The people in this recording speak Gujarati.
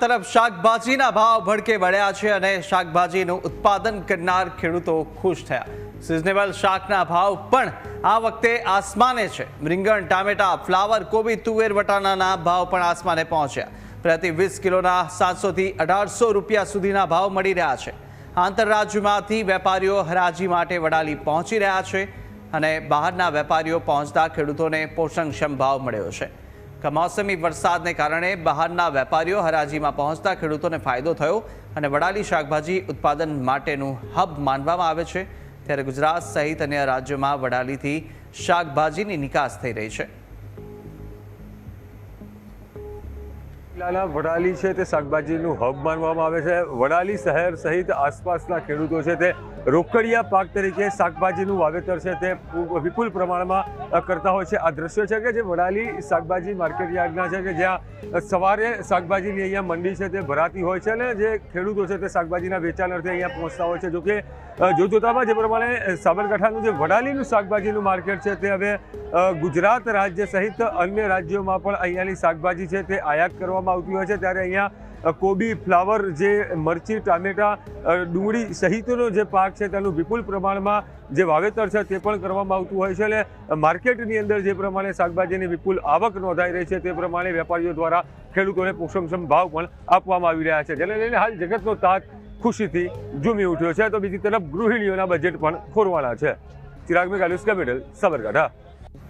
તરફ શાકભાજીના ભાવ ભડકે વળ્યા છે અને શાકભાજીનું ઉત્પાદન કરનાર ખેડૂતો ખુશ થયા. સિઝનેબલ શાકના ભાવ પણ આ વખતે આસમાને છે. રીંગણ, ટામેટા, ફ્લાવર, કોબી, તુવેર વટાણાના ભાવ પણ આસમાને પહોંચ્યા. પ્રતિ વીસ કિલોના સાતસોથી અઢારસો રૂપિયા સુધીના ભાવ મળી રહ્યા છે. આંતરરાજ્યમાંથી વેપારીઓ હરાજી માટે વડાલી પહોંચી રહ્યા છે અને બહારના વેપારીઓ પહોંચતા ખેડૂતોને પોષણક્ષમ ભાવ મળ્યો છે. કમોસમી વરસાદને કારણે બહારના વેપારીઓ હરાજીમાં પહોંચતા ખેડૂતોને ફાયદો થયો અને વડાલી શાકભાજી ઉત્પાદન માટેનું હબ માનવામાં આવે છે. ત્યારે ગુજરાત સહિત અન્ય રાજ્યોમાં વડાલીથી શાકભાજીની નિકાસ થઈ રહી છે. જિલ્લાના વડાલી છે તે શાકભાજીનું હબ માનવામાં આવે છે. વડાલી શહેર સહિત આસપાસના ખેડૂતો છે તે રોકડિયા પાક તરીકે શાકભાજીનું વાવેતર છે તે વિપુલ પ્રમાણમાં કરતા હોય છે. આ દ્રશ્ય છે કે જે વડાલી શાકભાજી માર્કેટ યાર્ડના છે કે જ્યાં સવારે શાકભાજીની અહીંયા મંડી છે તે ભરાતી હોય છે અને જે ખેડૂતો છે તે શાકભાજીના વેચાણ અર્થે અહીંયા પહોંચતા હોય છે. જોકે જોતજોતામાં જે પ્રમાણે સાબરકાંઠાનું જે વડાલીનું શાકભાજીનું માર્કેટ છે તે હવે ગુજરાત રાજ્ય સહિત અન્ય રાજ્યોમાં પણ અહીંયાની શાકભાજી છે તે આયાત કરવામાં આવતી હોય છે ત્યારે અહીંયા કોબી ફ્લાવર જે મરચી, ટામેટા ડુંગળી સહિતનો જે પાક છે તેનું વિપુલ પ્રમાણમાં જે વાવેતર છે તે પણ કરવામાં આવતું હોય છે અને માર્કેટની અંદર જે પ્રમાણે શાકભાજીની વિપુલ આવક નોંધાઈ રહી છે તે પ્રમાણે વેપારીઓ દ્વારા ખેડૂતોને પોષણક્ષમ ભાવ પણ આપવામાં આવી રહ્યા છે. જેને લઈને હાલ જગતનો તાત ખુશીથી ઝૂમી ઉઠ્યો છે. તો બીજી તરફ ગૃહિણીઓના બજેટ પણ ખોરવાના છે. ચિરાગ મેઘાલુસ કેપિટલ સાબરકાંઠા.